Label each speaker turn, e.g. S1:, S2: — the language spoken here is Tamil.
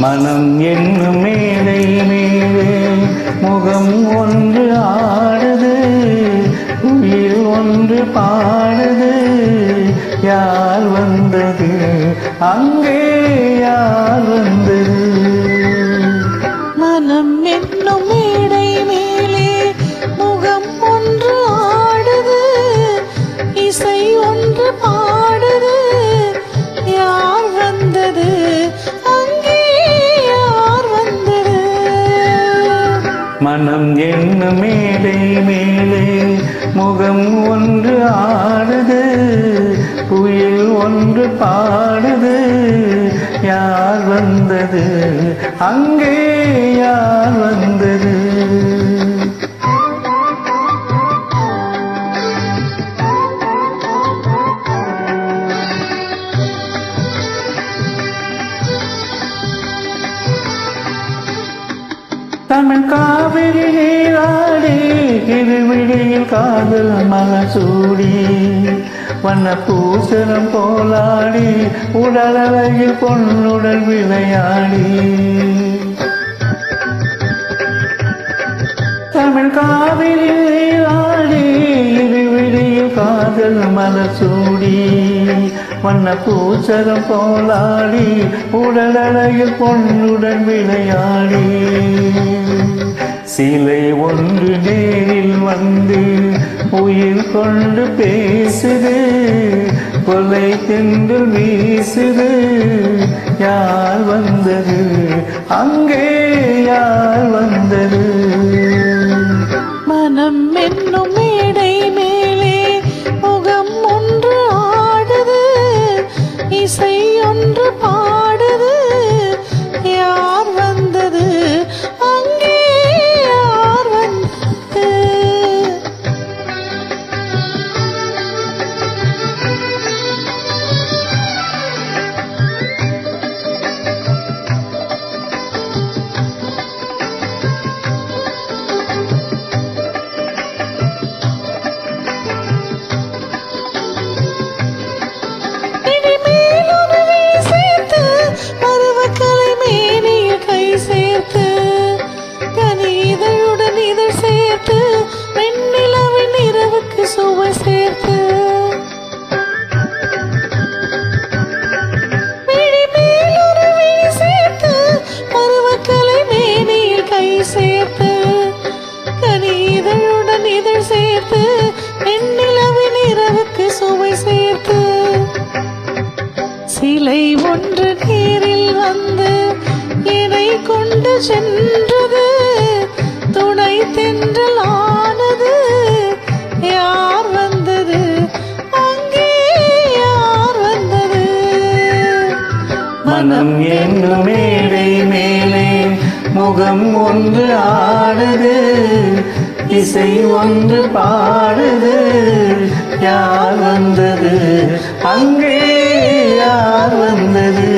S1: மனம் என்னும் மேடை மேலே முகம் ஒன்று ஆடுது உயிர் ஒன்று பாடுது. யார் வந்தது? அங்கே
S2: மனம் என்னும் மேடை மேலே முகம் ஒன்று ஆடுது
S1: குயில் ஒன்று பாடுது. யார் வந்தது? அங்கே யார் வந்தது? தமிழ் காவிரி நீராடி இருவிழியில் காதல் மகசூடி வண்ண பூசரம் போலாடி உடலழகில் பொன்னுடல் விளையாடி. தமிழ் காவிரி நீராடி இருவிழியில் காதல் மலசூடி வண்ண பூச்சரம் போலாடி உடலழகில் பொண்ணுடன் விளையாடி. சிலை ஒன்று நேரில் வந்து உயிர் கொண்டு பேசுது கொலை திண்டு வீசுது. யார் வந்தது? அங்கே யார்
S2: சேர்த்து. சேர்த்து, பருவக்கலை மேனியில் கை சேர்த்து, கனி இதழுடன் இதழ் சேர்த்து, வெண்ணிலவின் இரவுக்கு சுவை சேர்த்து சிலை ஒன்று நேரில் வந்து என்னை கொண்டு சென்றது துணை தென்றல்
S1: மனம் என்னும் மேடை மேலே முகம் ஒன்று ஆடுது இசை ஒன்று பாடுது. யார் வந்தது? அங்கே யார் வந்தது?